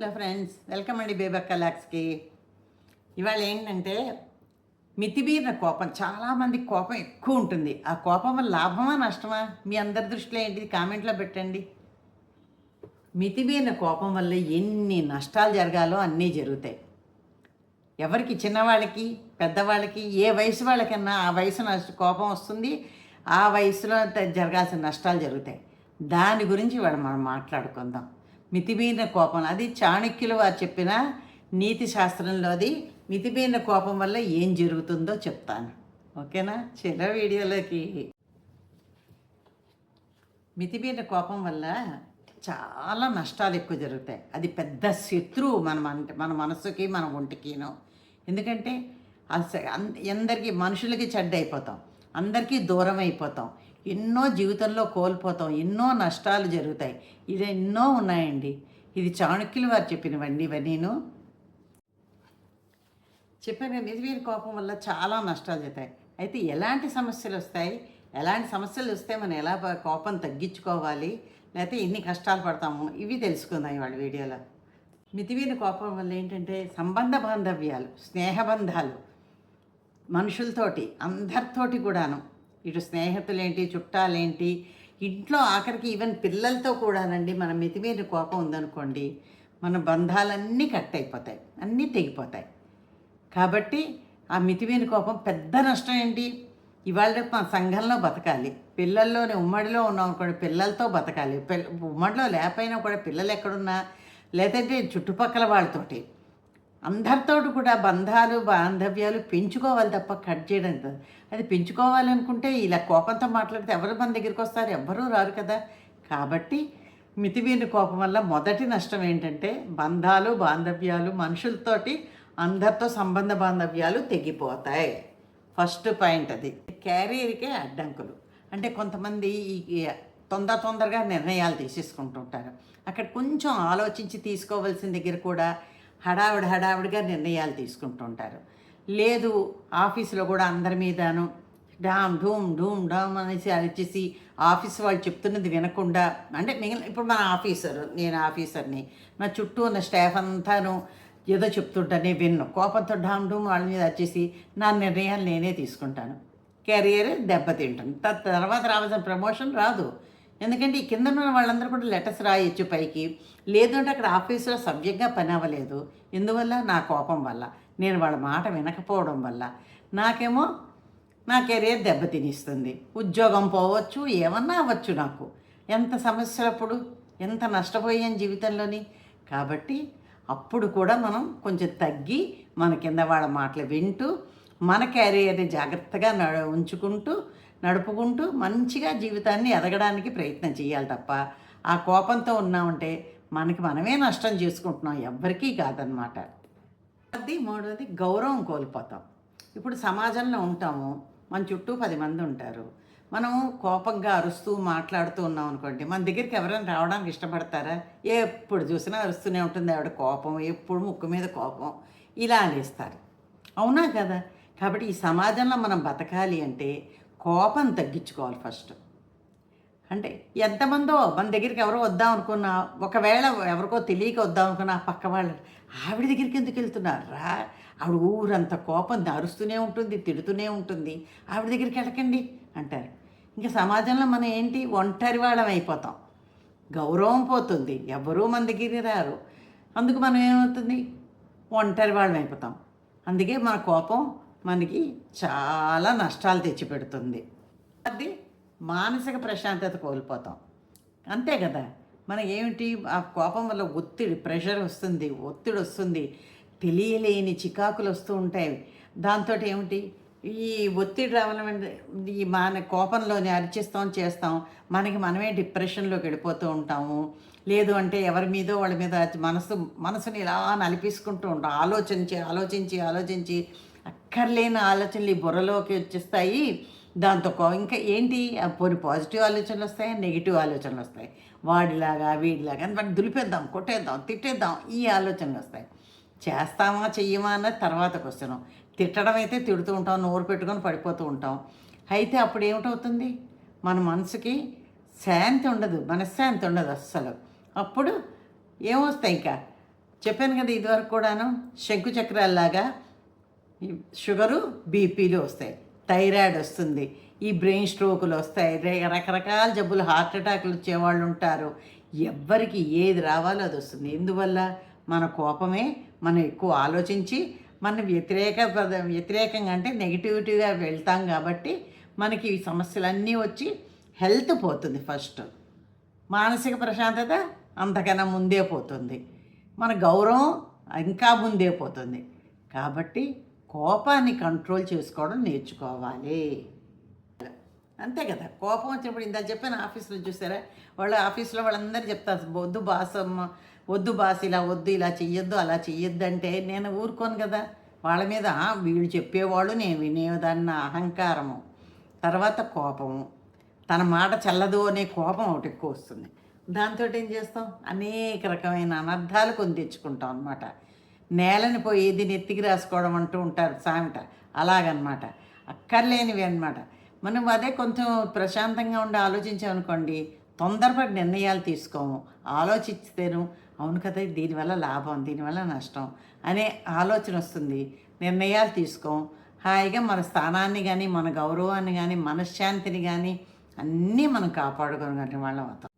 Hello friends welcome అండి బేబక్క లాక్స్కి ఇవాళ ఏంటంటే మితిమీరిన కోపం చాలామంది కోపం ఎక్కువ ఉంటుంది. ఆ కోపం వల్ల లాభమా నష్టమా? మీ అందరి దృష్టిలో ఏంటిది? కామెంట్లో పెట్టండి. మితిమీరిన కోపం వల్ల ఎన్ని నష్టాలు జరగాలో అన్నీ జరుగుతాయి. ఎవరికి? చిన్నవాళ్ళకి పెద్దవాళ్ళకి ఏ వయసు వాళ్ళకన్నా ఆ వయసు నష్ట కోపం వస్తుంది. ఆ వయసులో జరగాల్సిన నష్టాలు జరుగుతాయి. దాని గురించి ఇవాళ మనం మాట్లాడుకుందాం. మితిమీరిన కోపం. అది చాణక్యులు వారు చెప్పిన నీతి శాస్త్రంలో అది మితిమీరిన కోపం వల్ల ఏం జరుగుతుందో చెప్తాను. ఓకేనా? చిన్న వీడియోలోకి. మితిమీరిన కోపం వల్ల చాలా నష్టాలు ఎక్కువ జరుగుతాయి. అది పెద్ద శత్రువు మన మన మనసుకి మన ఒంటికిను. ఎందుకంటే అసలు అందరికీ మనుషులకి చెడ్డ అయిపోతాం అందరికీ దూరం అయిపోతాం ఎన్నో జీవితంలో కోల్పోతాం ఎన్నో నష్టాలు జరుగుతాయి. ఇది ఎన్నో ఉన్నాయండి. ఇది చాణక్యులు వారు చెప్పినవండి ఇవన్నీను చెప్పాను కదా, నిజమైన కోపం వల్ల చాలా నష్టాలు జరుగుతాయి. అయితే ఎలాంటి సమస్యలు వస్తాయి? ఎలాంటి సమస్యలు వస్తే మనం ఎలా కోపం తగ్గించుకోవాలి? లేకపోతే ఎన్ని కష్టాలు పడతాము? ఇవి తెలుసుకుందాం ఇవాళ వీడియోలో. మితిమీరిన కోపం వల్ల ఏంటంటే సంబంధ బాంధవ్యాలు స్నేహబంధాలు మనుషులతోటి అందరితోటి కూడాను ఇటు స్నేహితులేంటి చుట్టాలేంటి ఇంట్లో ఆఖరికి ఈవెన్ పిల్లలతో కూడానండి మన మితిమీరిన కోపం ఉందనుకోండి మన బంధాలన్నీ కట్ అయిపోతాయి అన్నీ తెగిపోతాయి. కాబట్టి ఆ మితిమీరిన కోపం పెద్ద నష్టం ఏంటి ఇవాళ రేపు మన సంఘంలో బతకాలి. పిల్లల్లోనే ఉమ్మడిలో ఉన్నాం అనుకోండి పిల్లలతో బతకాలి. పిల్ల ఉమ్మడిలో లేకపోయినా కూడా పిల్లలు ఎక్కడున్నా లేదంటే చుట్టుపక్కల వాళ్ళతోటి. అందరితోటి కూడా బంధాలు బాంధవ్యాలు పెంచుకోవాలి తప్ప కట్ చేయడం అది పెంచుకోవాలనుకుంటే ఇలా కోపంతో మాట్లాడితే ఎవరు మన దగ్గరికి వస్తారు? ఎవ్వరూ రారు కదా. కాబట్టి మితిమీరిన కోపం వల్ల మొదటి నష్టం ఏంటంటే బంధాలు బాంధవ్యాలు మనుషులతోటి అందరితో సంబంధ బాంధవ్యాలు తెగిపోతాయి. ఫస్ట్ పాయింట్ అది. క్యారియర్కే అడ్డంకులు. అంటే కొంతమంది ఈ ఈ తొందర తొందరగా నిర్ణయాలు తీసేసుకుంటుంటారు అక్కడ కొంచెం ఆలోచించి తీసుకోవాల్సిన దగ్గర కూడా హడావిడి హడావిడిగా నిర్ణయాలు తీసుకుంటుంటారు. లేదు ఆఫీసులో కూడా అందరి మీదను డామ్ ఢూమ్ ఢూమ్ డామ్ అనేసి అరిచేసి ఆఫీస్ వాళ్ళు చెప్తున్నది వినకుండా అంటే మిగిలిన ఇప్పుడు మన ఆఫీసర్ నేను ఆఫీసర్ని నా చుట్టూ ఉన్న స్టాఫ్ అంతాను ఏదో చెప్తుంటానే విన్ను. కోపంతో డామ్ డూమ్ వాళ్ళ మీద వచ్చేసి నా నిర్ణయాలు నేనే తీసుకుంటాను. కెరియర్ దెబ్బతింటాను త- తర్వాత రావాల్సిన ప్రమోషన్ రాదు. ఎందుకంటే ఈ కింద ఉన్న వాళ్ళందరూ కూడా లెటర్స్ రాయొచ్చు పైకి. లేదంటే అక్కడ ఆఫీసులో సబ్జెక్ట్గా పని అవ్వలేదు. ఎందువల్ల? నా కోపం వల్ల. నేను వాళ్ళ మాట వినకపోవడం వల్ల. నాకేమో నా కెరీర్ దెబ్బతినిస్తుంది ఉద్యోగం పోవచ్చు ఏమన్నా అవ్వచ్చు నాకు. ఎంత సమస్యలప్పుడు ఎంత నష్టపోయాను జీవితంలోని? కాబట్టి అప్పుడు కూడా మనం కొంచెం తగ్గి మన కింద వాళ్ళ మాటలు వింటూ మన క్యారియర్ని జాగ్రత్తగా నడ ఉంచుకుంటూ నడుపుకుంటూ మంచిగా జీవితాన్ని ఎదగడానికి ప్రయత్నం చేయాలి తప్ప ఆ కోపంతో ఉన్నామంటే మనకి మనమే నష్టం చేసుకుంటున్నాం ఎవ్వరికీ కాదనమాట అది మూడవది గౌరవం కోల్పోతాం. ఇప్పుడు సమాజంలో ఉంటాము మన చుట్టూ పది మంది ఉంటారు. మనం కోపంగా అరుస్తూ మాట్లాడుతూ ఉన్నాం అనుకోండి మన దగ్గరికి ఎవరైనా రావడానికి ఇష్టపడతారా? ఎప్పుడు చూసినా అరుస్తూనే ఉంటుంది ఆవిడ కోపం ఎప్పుడు ముక్కు మీద కోపం ఇలా అనేస్తారు అవునా కదా? కాబట్టి ఈ సమాజంలో మనం బతకాలి అంటే కోపం తగ్గించుకోవాలి ఫస్ట్. అంటే ఎంతమందో మన దగ్గరికి ఎవరో వద్దాం అనుకున్నా ఒకవేళ ఎవరికో తెలియక వద్దాం అనుకున్నా పక్క వాళ్ళు ఆవిడ దగ్గరికి ఎందుకు వెళ్తున్నారు రా? ఆవిడ ఊరంత కోపం అరుస్తూనే ఉంటుంది తిడుతూనే ఉంటుంది. ఆవిడ దగ్గరికి వెళ్ళకండి అంటారు. ఇంకా సమాజంలో మనం ఏంటి? ఒంటరి వాళ్ళం అయిపోతాం. గౌరవం పోతుంది. ఎవరూ మన దగ్గరికి రారు. అందుకు మనం ఏమవుతుంది? ఒంటరి వాళ్ళం అయిపోతాం. అందుకే మన కోపం మనకి చాలా నష్టాలు తెచ్చిపెడుతుంది. అది మానసిక ప్రశాంతత కోల్పోతాం. అంతే కదా? మన ఏమిటి ఆ కోపం వల్ల ఒత్తిడి ప్రెషర్ వస్తుంది ఒత్తిడి వస్తుంది. తెలియలేని చికాకులు వస్తూ ఉంటాయి. దాంతో ఏమిటి? ఈ ఒత్తిడి రావడం ఈ మన కోపంలోనే అరిచిస్తాం చేస్తాం. మనకి మనమే డిప్రెషన్లోకి వెళ్ళిపోతూ ఉంటాము. లేదు అంటే ఎవరి మీదో వాళ్ళ మీద మనసు మనసుని ఇలా నలిపిసుకుంటూ ఉంటాం. ఆలోచించి ఆలోచించి ఆలోచించి అక్కర్లేని ఆలోచనలు ఈ బుర్రలోకి వచ్చేస్తాయి. దాంతో ఇంకా ఏంటి? ఆ పోని పాజిటివ్ ఆలోచనలు వస్తాయి? నెగిటివ్ ఆలోచనలు వస్తాయి. వాడిలాగా వీడిలాగా వాడిని దులిపేద్దాం కొట్టేద్దాం తిట్టేద్దాం ఈ ఆలోచనలు వస్తాయి. చేస్తామా చెయ్యమా అన్నది తర్వాత క్వశ్చన్ తిట్టడం అయితే తిడుతూ ఉంటాం నోరు పెట్టుకొని పడిపోతూ ఉంటాం. అయితే అప్పుడు ఏమిటవుతుంది? మన మనసుకి శాంతి ఉండదు మనశ్శాంతి ఉండదు అస్సలు. అప్పుడు ఏమొస్తాయి ఇంకా? చెప్పాను కదా ఇదివరకు కూడాను శంకు చక్రాల్లాగా షుగరు బీపీలు వస్తాయి. థైరాయిడ్ వస్తుంది. ఈ బ్రెయిన్ స్ట్రోకులు వస్తాయి. రకరకాల జబ్బులు హార్ట్ అటాక్లు వచ్చేవాళ్ళు ఉంటారు. ఎవ్వరికి ఏది రావాలో అది వస్తుంది. ఎందువల్ల? మన కోపమే మనం ఎక్కువ ఆలోచించి మన వ్యతిరేక వ్యతిరేకంగా అంటే నెగిటివిటీగా వెళ్తాం కాబట్టి మనకి ఈ సమస్యలన్నీ వచ్చి హెల్త్ పోతుంది ఫస్ట్. మానసిక ప్రశాంతత అంతకన్నా ముందే పోతుంది. మన గౌరవం ఇంకా ముందే పోతుంది. కాబట్టి కోపాన్ని కంట్రోల్ చేసుకోవడం నేర్చుకోవాలి. అంతే కదా కోపం వచ్చినప్పుడు ఇంత చెప్పాను ఆఫీస్లో చూసారా? వాళ్ళు ఆఫీస్లో వాళ్ళందరూ చెప్తారు వద్దు బాస్ వద్దు బాస్ ఇలా వద్దు ఇలా చెయ్యొద్దు అలా చెయ్యొద్దు అంటే నేను ఊరుకోను కదా. వాళ్ళ మీద వీళ్ళు చెప్పేవాళ్ళు నేను వినేదాన్న అహంకారము తర్వాత కోపము తన మాట చల్లదు అనే కోపం ఒకటి ఎక్కువ వస్తుంది. దాంతో ఏం చేస్తాం? అనేక రకమైన అనర్థాలు కొని తెచ్చుకుంటాం అనమాట నేలని పోయి ఇది నెత్తికి రాసుకోవడం అంటూ ఉంటారు సామెట అలాగనమాట. అక్కర్లేనివి అనమాట మనం అదే కొంచెం ప్రశాంతంగా ఉండి ఆలోచించామనుకోండి తొందరపడి నిర్ణయాలు తీసుకోము. ఆలోచిస్తేను అవును కదా దీనివల్ల లాభం దీనివల్ల నష్టం అనే ఆలోచన వస్తుంది. నిర్ణయాలు తీసుకోం. హాయిగా మన స్థానాన్ని కానీ మన గౌరవాన్ని కానీ మనశ్శాంతిని కానీ అన్నీ మనం కాపాడుకోగలిగిన వాళ్ళం అవుతాం.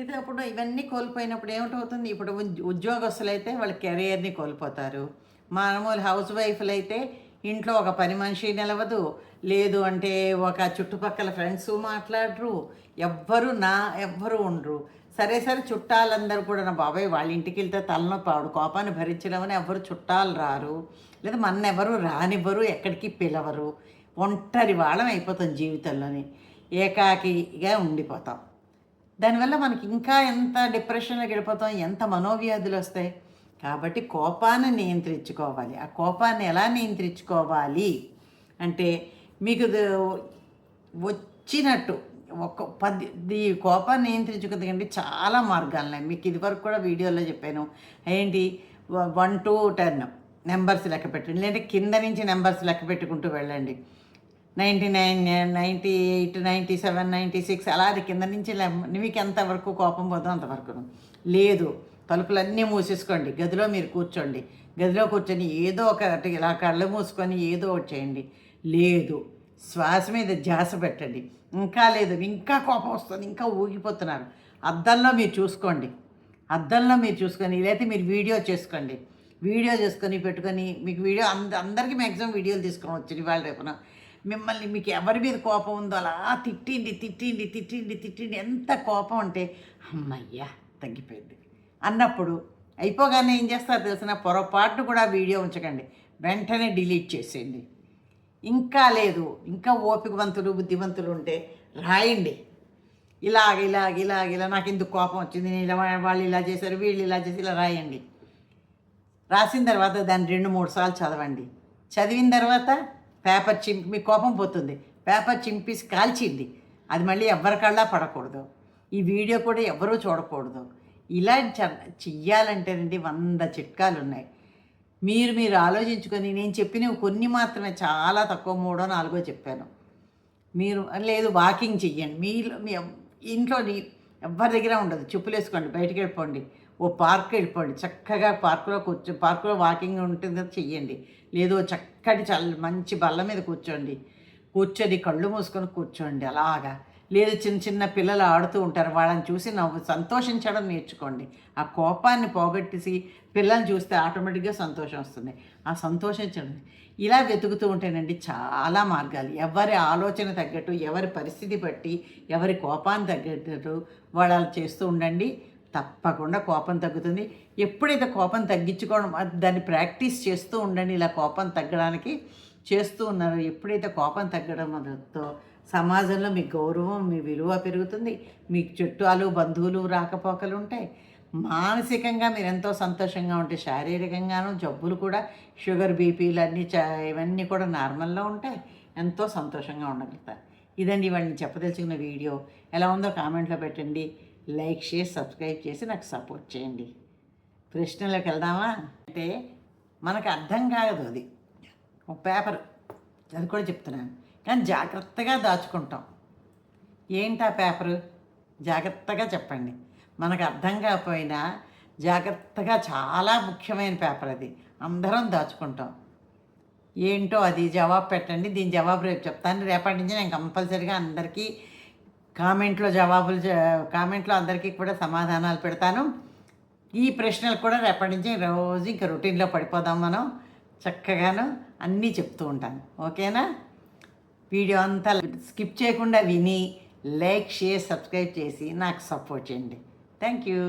ఇది అప్పుడు ఇవన్నీ కోల్పోయినప్పుడు ఏమిటవుతుంది? ఇప్పుడు ఉద్యోగస్తులు అయితే వాళ్ళ కెరియర్ని కోల్పోతారు. మామూలు హౌస్ వైఫ్లు అయితే ఇంట్లో ఒక పని మనిషి నిలవదు. లేదు అంటే ఒక చుట్టుపక్కల ఫ్రెండ్స్ మాట్లాడరు. ఎవ్వరు నా ఎవ్వరు ఉండరు. సరే సరే చుట్టాలందరూ కూడా నా బాబాయ్ వాళ్ళ ఇంటికి వెళ్తే తలనొప్పి ఆవిడ కోపాన్ని భరించలేమని ఎవ్వరు చుట్టాలు రారు. లేదా మన ఎవరు రానివ్వరు ఎక్కడికి పిలవరు. ఒంటరి వాళ్ళం అయిపోతాం జీవితంలోని. ఏకాకిగా ఉండిపోతాం. దానివల్ల మనకి ఇంకా ఎంత డిప్రెషన్లోకి వెళ్ళిపోతాం ఎంత మనోవ్యాధులు వస్తాయి. కాబట్టి కోపాన్ని నియంత్రించుకోవాలి. ఆ కోపాన్ని ఎలా నియంత్రించుకోవాలి? అంటే మీకు ఇది వచ్చినట్టు ఒక పది కోపాన్ని నియంత్రించుకుందండి చాలా మార్గాలు ఉన్నాయి. మీకు ఇదివరకు కూడా వీడియోలో చెప్పాను. ఏంటి? One to ten. నెంబర్స్ లెక్క పెట్టండి. లేదంటే కింద నుంచి నెంబర్స్ లెక్క పెట్టుకుంటూ వెళ్ళండి. Ninety nine ninety eight ninety seven ninety six అలా అది కింద నుంచి లెమ్- మీకు ఎంతవరకు కోపం పోదో అంతవరకు లేదు తలుపులన్నీ మూసేసుకోండి. గదిలో మీరు కూర్చోండి. గదిలో కూర్చొని ఏదో ఒకటి ఇలా కళ్ళు మూసుకొని ఏదో ఒకటి చేయండి. లేదు శ్వాస మీద ధ్యాస పెట్టండి. ఇంకా లేదు ఇంకా కోపం వస్తుంది ఇంకా ఊగిపోతున్నారు. అద్దంలో మీరు చూసుకోండి. అద్దంలో మీరు చూసుకొని లేకపోతే మీరు వీడియో చేసుకోండి. వీడియో చేసుకొని పెట్టుకొని మీకు వీడియో అంద అందరికీ మ్యాక్సిమం వీడియోలు తీసుకొని వచ్చింది వాళ్ళ రేపున. మిమ్మల్ని మీకు ఎవరి మీద కోపం ఉందో అలా తిట్టిండి తిట్టిండి తిట్టిండి తిట్టిండి ఎంత కోపం అంటే అమ్మయ్యా తగ్గిపోయింది. అన్నప్పుడు అయిపోగానే ఏం చేస్తారు తెలిసిన పొరపాటును కూడా వీడియో ఉంచకండి. వెంటనే డిలీట్ చేసేయండి. ఇంకా లేదు ఇంకా ఓపికవంతులు బుద్ధివంతులు ఉంటే రాయండి. ఇలాగ ఇలాగ ఇలాగ ఇలా నాకు ఎందుకు కోపం వచ్చింది? నేను ఇలా వాళ్ళు ఇలా చేశారు వీళ్ళు ఇలా చేసి ఇలా రాయండి. రాసిన తర్వాత దాన్ని రెండు మూడు సార్లు చదవండి. చదివిన తర్వాత పేపర్ చింపి మీ కోపం పోతుంది. పేపర్ చింపేసి కాల్చింది. అది మళ్ళీ ఎవరికల్లా పడకూడదు. ఈ వీడియో కూడా ఎవరూ చూడకూడదు. ఇలా చ- చెయ్యాలంటేనండి వంద చిట్కాలు ఉన్నాయి మీరు మీరు ఆలోచించుకొని నేను చెప్పినవి కొన్ని మాత్రమే చాలా తక్కువ మూడో నాలుగో చెప్పాను. మీరు లేదు వాకింగ్ చెయ్యండి. మీలో మీ ఇంట్లో ఎవరి దగ్గర ఉండదు. చెప్పులు వేసుకోండి బయటికి వెళ్ళిపోండి. ఓ పార్క్ వెళ్ళిపోండి. చక్కగా పార్కులో కూర్చో పార్కులో వాకింగ్ ఉంటుంది కదా చెయ్యండి. లేదు చక్కటి చల్ల మంచి బల్ల మీద కూర్చోండి. కూర్చొని కళ్ళు మూసుకొని కూర్చోండి అలాగా. లేదు చిన్న చిన్న పిల్లలు ఆడుతూ ఉంటారు. వాళ్ళని చూసి నవ్వు సంతోషించడం నేర్చుకోండి. ఆ కోపాన్ని పోగొట్టేసి పిల్లల్ని చూస్తే ఆటోమేటిక్గా సంతోషం వస్తుంది. ఆ సంతోషించండి ఇలా వెతుకుతూ ఉంటేనండి చాలా మార్గాలు. ఎవరి ఆలోచన తగ్గట్టు ఎవరి పరిస్థితి బట్టి ఎవరి కోపాన్ని తగ్గట్టు వాళ్ళు చేస్తూ ఉండండి. తప్పకుండా కోపం తగ్గుతుంది. ఎప్పుడైతే కోపం తగ్గించుకోవడం దాన్ని ప్రాక్టీస్ చేస్తూ ఉండండి. ఇలా కోపం తగ్గడానికి చేస్తూ ఉన్నారు. ఎప్పుడైతే కోపం తగ్గడం మొదలుతో సమాజంలో మీ గౌరవం మీ విలువ పెరుగుతుంది. మీకు చుట్టాలు బంధువులు రాకపోకలు ఉంటాయి. మానసికంగా మీరు ఎంతో సంతోషంగా ఉంటే శారీరకంగాను జబ్బులు కూడా షుగర్ బీపీలు అన్నీ చా ఇవన్నీ కూడా నార్మల్లో ఉంటాయి. ఎంతో సంతోషంగా ఉండగలుగుతారు. ఇదండి వాళ్ళని చెప్పదలుచుకున్న వీడియో. ఎలా ఉందో కామెంట్లో పెట్టండి. లైక్ షేర్ సబ్స్క్రైబ్ చేసి నాకు సపోర్ట్ చేయండి. ప్రశ్నలోకి వెళ్దామా? అంటే మనకు అర్థం కాదు అది. ఒక పేపర్. అది కూడా చెప్తున్నాను. కానీ జాగ్రత్తగా దాచుకుంటాం. ఏంటి ఆ పేపరు? జాగ్రత్తగా చెప్పండి. మనకు అర్థం కాకపోయినా జాగ్రత్తగా చాలా ముఖ్యమైన పేపర్ అది. అందరం దాచుకుంటాం. ఏంటో అది జవాబు పెట్టండి. దీని జవాబు రేపు చెప్తాను. రేపటి నుంచి నేను కంపల్సరీగా అందరికీ కామెంట్లో జవాబులు కామెంట్లో అందరికీ కూడా సమాధానాలు పెడతాను. ఈ ప్రశ్నలు కూడా రేపటి నుంచి రోజు ఇంకా రొటీన్లో పడిపోదాం మనం. చక్కగాను అన్నీ చెప్తూ ఉంటాను. ఓకేనా? వీడియో అంతా స్కిప్ చేయకుండా విని లైక్ షేర్ సబ్స్క్రైబ్ చేసి నాకు సపోర్ట్ చేయండి. Thank you.